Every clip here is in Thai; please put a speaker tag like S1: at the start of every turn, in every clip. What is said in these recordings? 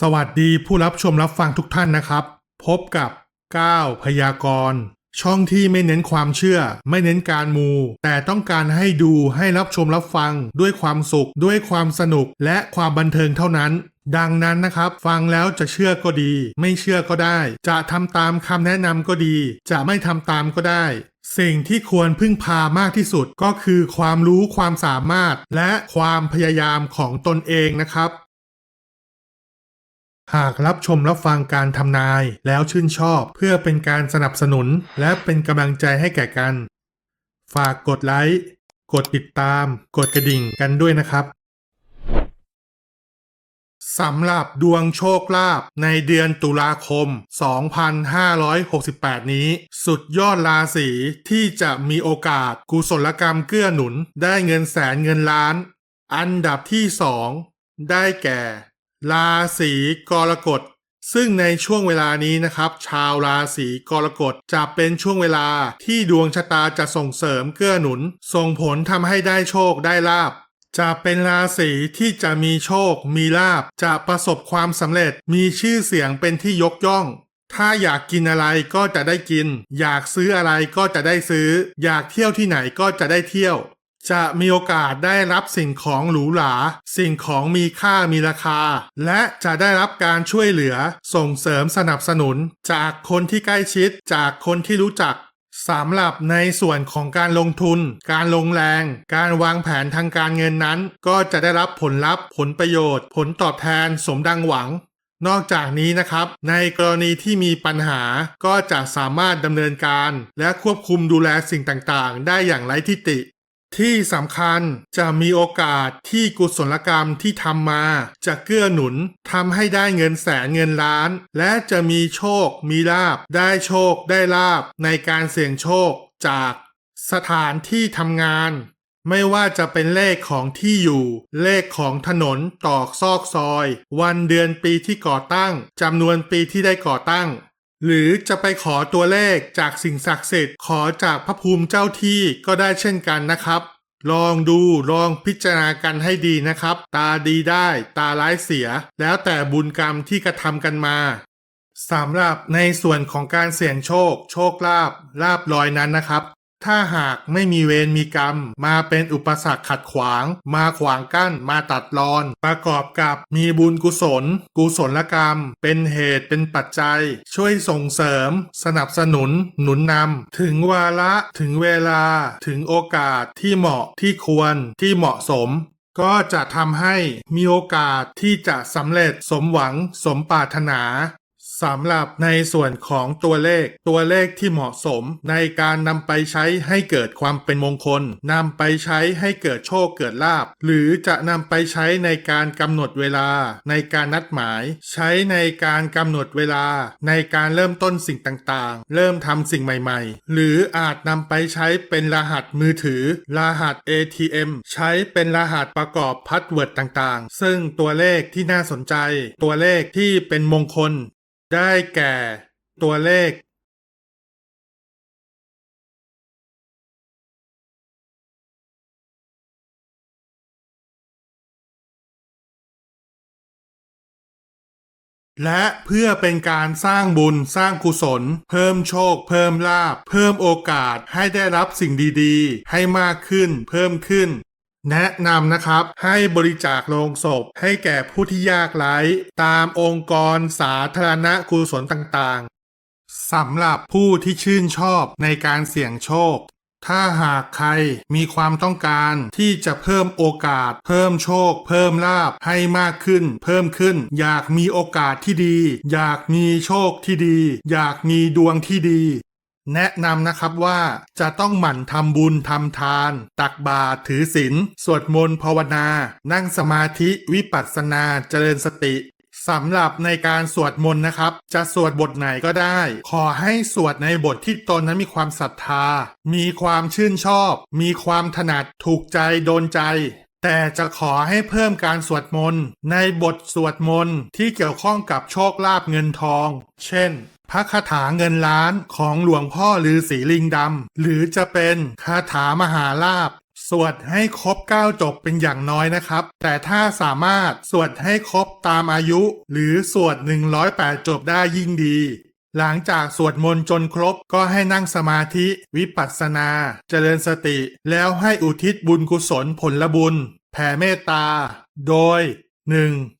S1: สวัสดีผู้รับชมรับฟังทุกท่านนะครับ พบกับก้าวพยากรณ์ ช่องที่ไม่เน้นความเชื่อ ไม่เน้นการมู แต่ต้องการให้ดูให้รับชมรับฟัง ด้วยความสุข ด้วยความสนุกและความบันเทิงเท่านั้น ดังนั้นนะครับ ฟังแล้วจะเชื่อก็ดี ไม่เชื่อก็ได้ จะทำตามคำแนะนำก็ดี จะไม่ทำตามก็ได้ สิ่งที่ควรพึ่งพามากที่สุดก็คือความรู้ความสามารถ และความพยายามของตนเองนะครับ หากรับชมรับฟังการทำนายแล้วชื่นชอบ เพื่อเป็นการสนับสนุน และเป็นกำลังใจให้แก่กัน ฝากกดไลค์ กดติดตาม กดกระดิ่งกันด้วยนะครับสำหรับดวงโชคลาภในเดือนตุลาคม 2568 นี้ สุดยอดราศีที่จะมีโอกาสกุศลกรรมเกื้อหนุนได้เงินแสนเงินล้าน อันดับที่สองได้แก่ ราศีกรกฎซึ่งในช่วงเวลานี้นะครับ ชาวราศีกรกฎจะเป็นช่วงเวลาที่ดวงชะตาจะส่งเสริมเกื้อหนุน ส่งผลทำให้ได้โชคได้ลาบ จะเป็นราศีที่จะมีโชค มีลาบ จะประสบความสำเร็จ มีชื่อเสียงเป็นที่ยกย่อง ถ้าอยากกินอะไรก็จะได้กิน อยากซื้ออะไรก็จะได้ซื้อ อยากเที่ยวที่ไหนก็จะได้เที่ยว จะมีโอกาสได้รับสิ่งของหรูหรา สิ่งของมีค่ามีราคา และจะได้รับการช่วยเหลือ ส่งเสริมสนับสนุน จากคนที่ใกล้ชิด จากคนที่รู้จักสำหรับในส่วนของการลงทุน การลงแรง การวางแผนทางการเงินนั้น ก็จะได้รับผลลัพธ์ ผลประโยชน์ ผลตอบแทนสมดังหวัง นอกจากนี้นะครับ ในกรณีที่มีปัญหาก็จะสามารถดำเนินการ และควบคุมดูแลสิ่งต่างๆ ได้อย่างไร้ทิฏฐิ ที่สำคัญจะมีโอกาสที่กุศลกรรมที่ทำมา จะเกื้อหนุนทำให้ได้เงินแสนเงินล้าน และจะมีโชค มีลาบ ได้โชค ได้ลาบ ในการเสี่ยงโชคจากสถานที่ทำงาน ไม่ว่าจะเป็นเลขของที่อยู่ เลขของถนนตอกซอกซอย วันเดือนปีที่ก่อตั้งจำนวนปีที่ได้ก่อตั้ง หรือจะไปขอตัวเลขจากสิ่งศักดิ์สิทธิ์ขอจากพระภูมิเจ้าที่ก็ได้เช่นกันนะครับ ลองดูลองพิจารณากันให้ดีนะครับ ตาดีได้ตาร้ายเสีย แล้วแต่บุญกรรมที่กระทำกันมาสำหรับในส่วนของการเสี่ยงโชค โชคลาภลาบลอยนั้นนะครับ ถ้าหากไม่มีเวรมีกรรม มาเป็นอุปสรรคขัดขวาง มาขวางกั้น มาตัดรอน ประกอบกับมีบุญกุศล กุศลกรรม เป็นเหตุเป็นปัจจัย ช่วยส่งเสริม สนับสนุน หนุนนำ ถึงวาระ ถึงเวลา ถึงโอกาสที่เหมาะที่ควรที่เหมาะสม ก็จะทำให้มีโอกาสที่จะสำเร็จสมหวังสมปรารถนา สำหรับในส่วนของตัวเลข ตัวเลขที่เหมาะสม ในการนำไปใช้ให้เกิดความเป็นมงคลนำไปใช้ให้เกิดโชคเกิดลาบ หรือจะนำไปใช้ในการกำหนดเวลา ในการนัดหมาย ใช้ในการกำหนดเวลา ในการเริ่มต้นสิ่งต่างๆ เริ่มทำสิ่งใหม่ๆ หรืออาจนำไปใช้เป็นรหัสมือถือ รหัส ATM ใช้เป็นรหัสประกอบพาสเวิร์ดต่างๆ ซึ่งตัวเลขที่น่าสนใจ ตัวเลขที่เป็นมงคล ได้แก่ตัวเลขและเพื่อเป็นการสร้างบุญสร้างกุศล เพิ่มโชค เพิ่มลาภเพิ่มโอกาสให้ได้รับสิ่งดีๆ ให้มากขึ้น เพิ่มขึ้น แนะนำนะครับให้บริจาคโลงศพ ให้แก่ผู้ที่ยากไร้ตามองค์กรสาธารณกุศลต่างๆสำหรับผู้ที่ชื่นชอบในการเสี่ยงโชค ถ้าหากใครมีความต้องการที่จะเพิ่มโอกาส เพิ่มโชค เพิ่มลาภให้มากขึ้น เพิ่มขึ้น อยากมีโอกาสที่ดี อยากมีโชคที่ดี อยากมีดวงที่ดี แนะนำนะครับว่าจะต้องหมั่นทำบุญทำทาน ตักบาตรถือศีลสวดมนต์ภาวนา นั่งสมาธิวิปัสสนาเจริญสติสำหรับในการสวดมนต์นะครับ จะสวดบทไหนก็ได้ ขอให้สวดในบทที่ตนนั้นมีความศรัทธา มีความชื่นชอบ มีความถนัดถูกใจโดนใจ แต่จะขอให้เพิ่มการสวดมนต์ในบทสวดมนต์ที่เกี่ยวข้องกับโชคลาภเงินทอง เช่น พระคาถาเงินล้านของหลวงพ่อฤาษีลิงดำหรือจะเป็นคาถามหาลาภสวดให้ครบ 9 จบเป็นอย่างน้อยนะครับ แต่ถ้าสามารถสวดให้ครบตามอายุ หรือสวด 108 จบได้ยิ่งดี หลังจากสวดมนต์จนครบก็ให้นั่งสมาธิ วิปัสสนา เจริญสติ แล้วให้อุทิศบุญกุศลผลบุญ แผ่เมตตา โดย 1.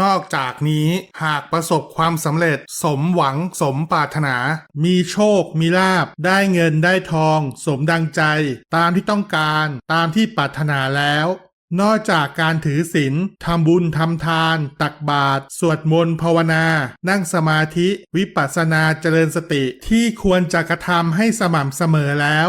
S1: นอกจากนี้หากประสบความสำเร็จ สมหวังสมปรารถนา มีโชคมีลาบ ได้เงินได้ทอง สมดังใจ ตามที่ต้องการตามที่ปรารถนาแล้ว นอกจากการถือศีลทำบุญทำทาน ตักบาตรสวดมนต์ภาวนา นั่งสมาธิ วิปัสสนาเจริญสติที่ควรจะกระทำให้สม่ำเสมอแล้ว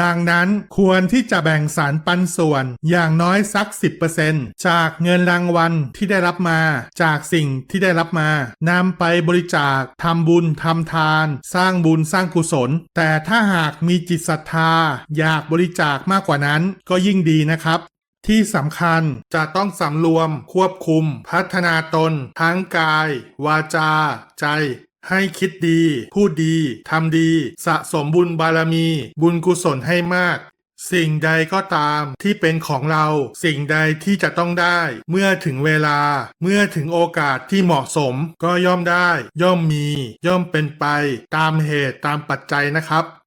S1: ดังนั้นควรที่จะแบ่งสารปันส่วนอย่างน้อยสัก 10%จากเงินรางวัลที่ได้รับมา จากสิ่งที่ได้รับมานำไปบริจาคทำบุญทำทาน สร้างบุญสร้างกุศล แต่ถ้าหากมีจิตศรัทธา อยากบริจาคมากกว่านั้นก็ยิ่งดีนะครับที่สำคัญจะต้องสำรวมควบคุม พัฒนาตน ทั้งกาย วาจา ใจ ให้คิดดี พูดดี ทำดี สะสมบุญบารมี บุญกุศลให้มาก สิ่งใดก็ตามที่เป็นของเรา สิ่งใดที่จะต้องได้ เมื่อถึงเวลา เมื่อถึงโอกาสที่เหมาะสม ก็ย่อมได้ ย่อมมี ย่อมเป็นไป ตามเหตุตามปัจจัยนะครับ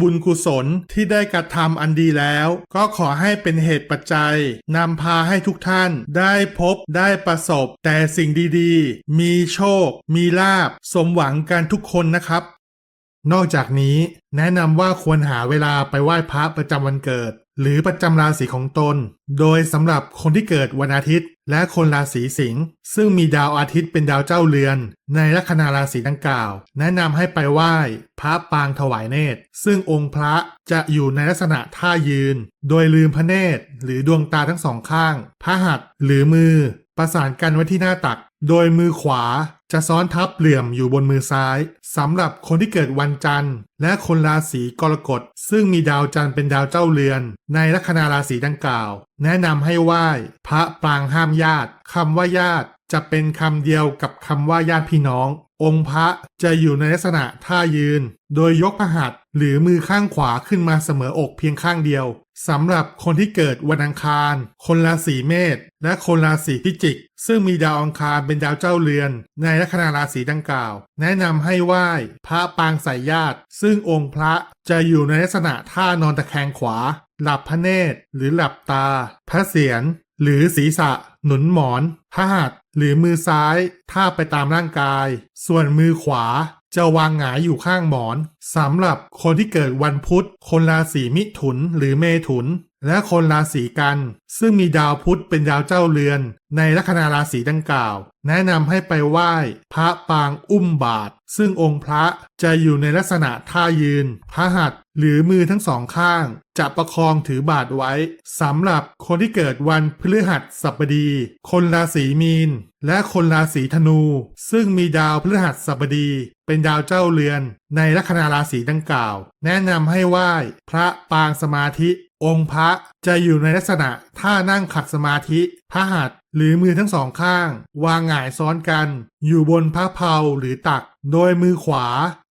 S1: บุญกุศลที่ได้กระทำอันดีแล้ว ก็ขอให้เป็นเหตุปัจจัยนำพาให้ทุกท่านได้พบได้ประสบ แต่สิ่งดีๆ มีโชค มีลาบ สมหวังกันทุกคนนะครับนอกจากนี้แนะนำว่าควรหาเวลาไปไหว้พระประจำวันเกิด หรือประจำราศีของตน โดยสำหรับคนที่เกิดวันอาทิตย์ และคนราศีสิงห์ซึ่งมีดาวอาทิตย์เป็นดาวเจ้าเรือน ในลัคนาราศีดังกล่าว แนะนำให้ไปไหว้ พระปางถวายเนตร ซึ่งองค์พระจะอยู่ในลักษณะท่ายืน โดยลืมพระเนตร หรือดวงตาทั้งสองข้าง พระหัตถ์หรือมือ ประสานกันไว้ที่หน้าตัก โดยมือขวาจะซ้อนทับเหลี่ยมอยู่บนมือซ้ายสำหรับคนที่เกิดวันจันทร์ และคนราศีกรกฎซึ่งมีดาวจันทร์เป็นดาวเจ้าเรือน ในลัคนาราศีดังกล่าว แนะนำให้ไหว้ พระปรางห้ามญาติคำว่าญาติ จะเป็นคำเดียวกับคำว่าญาติพี่น้อง องค์พระจะอยู่ในลักษณะท่ายืน โดยยกพระหัตถ์หรือมือข้างขวาขึ้นมาเสมออกเพียงข้างเดียว สำหรับคนที่เกิดวันอังคาร คนราศีเมษ และคนราศีพิจิก ซึ่งมีดาวอังคารเป็นดาวเจ้าเรือน ในลัคนาราศีดังกล่าว แนะนำให้ไหว้พระปางสายญาติ ซึ่งองค์พระจะอยู่ในลักษณะท่านอนตะแคงขวา หลับพระเนตร หรือหลับตา พระเศียร หรือศีรษะ หนุนหมอนพระหัตถ์หรือมือซ้ายท่าบไปตามร่างกาย ส่วนมือขวา จะวางหงายอยู่ข้างหมอนสำหรับคนที่เกิดวันพุธ คนราศีมิถุนหรือเมถุน และคนราศีกัน ซึ่งมีดาวพุธเป็นดาวเจ้าเรือน ในลัคนาราศีดังกล่าว แนะนำให้ไปไหว้พระปางอุ้มบาท ซึ่งองค์พระจะอยู่ในลักษณะท่ายืน พระหัตถ์หรือมือทั้งสองข้าง จะประคองถือบาทไว้สำหรับคนที่เกิดวันพฤหัสบดี คนราศีมีน และคนราศีธนู ซึ่งมีดาวพฤหัสบดี เป็นดาวเจ้าเรือน ในลัคนาราศีดังกล่าว แนะนำให้ไหว้พระปางสมาธิ องค์พระจะอยู่ในลักษณะท่านั่งขัดสมาธิพระหัตถ์หรือมือทั้งสองข้าง วางหงายซ้อนกัน อยู่บนพระเพลาหรือตัก โดยมือขวา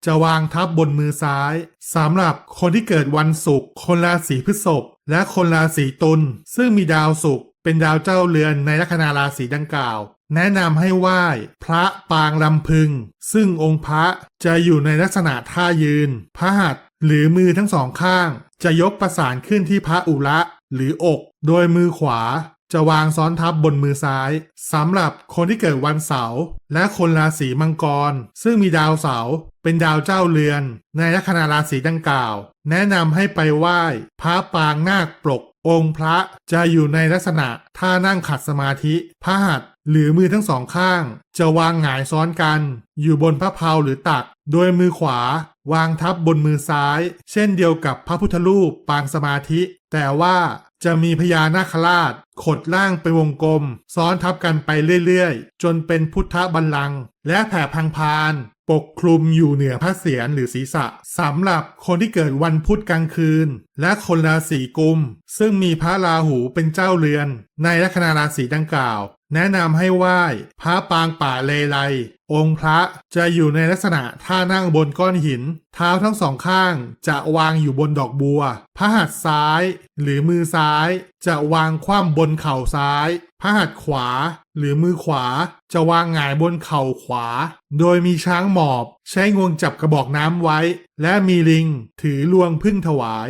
S1: จะวางทับบนมือซ้ายสำหรับคนที่เกิดวันศุกร์คนราศีพฤษภและคนราศีตุลซึ่งมีดาวศุกร์ เป็นดาวเจ้าเรือนในลัคนาราศีดังกล่าว แนะนำให้ไหว้ พระปางลำพึง ซึ่งองค์พระจะอยู่ในลักษณะท่ายืน พระหัตถ์หรือมือทั้งสองข้าง จะยกประสานขึ้นที่พระอุระหรืออก โดยมือขวาจะวางซ้อนทับบนมือซ้ายสำหรับคนที่เกิดวันเสาร์และคนราศีมังกร ซึ่งมีดาวเสาร์เป็นดาวเจ้าเรือน ในลัคนาราศีดังกล่าว แนะนำให้ไปไหว้พระปางนาคปลก องค์พระจะอยู่ในลักษณะท่านั่งขัดสมาธิพระหัตถ์หรือมือทั้งสองข้าง จะวางหงายซ้อนกัน อยู่บนพระเพลาหรือตัก โดยมือขวา วางทับบนมือซ้าย เช่นเดียวกับพระพุทธรูปปางสมาธิ แต่ว่าจะมีพญานาคราช ขดล่างเป็นวงกลม ซ้อนทับกันไปเรื่อยๆ จนเป็นพุทธบัลลังก์และแผ่พังพาน ปกคลุมอยู่เหนือพระเศียรหรือศีรษะสำหรับคนที่เกิดวันพุธกลางคืน และคนราศีกุม ซึ่งมีพระราหูเป็นเจ้าเรือน ในลัคนาราศีดังกล่าว แนะนำให้ไหว้พระปางป่าเลไลองค์พระจะอยู่ในลักษณะท่านั่งบนก้อนหิน เท้าทั้งสองข้างจะวางอยู่บนดอกบัว พระหัตถ์ซ้าย หรือมือซ้าย จะวางคว่ำบนเข่าซ้าย พระหัตถ์ขวา หรือมือขวาจะวางหงายบนเข่าขวา โดยมีช้างหมอบ ใช้งวงจับกระบอกน้ำไว้ และมีลิง ถือลวงพึ่งถวาย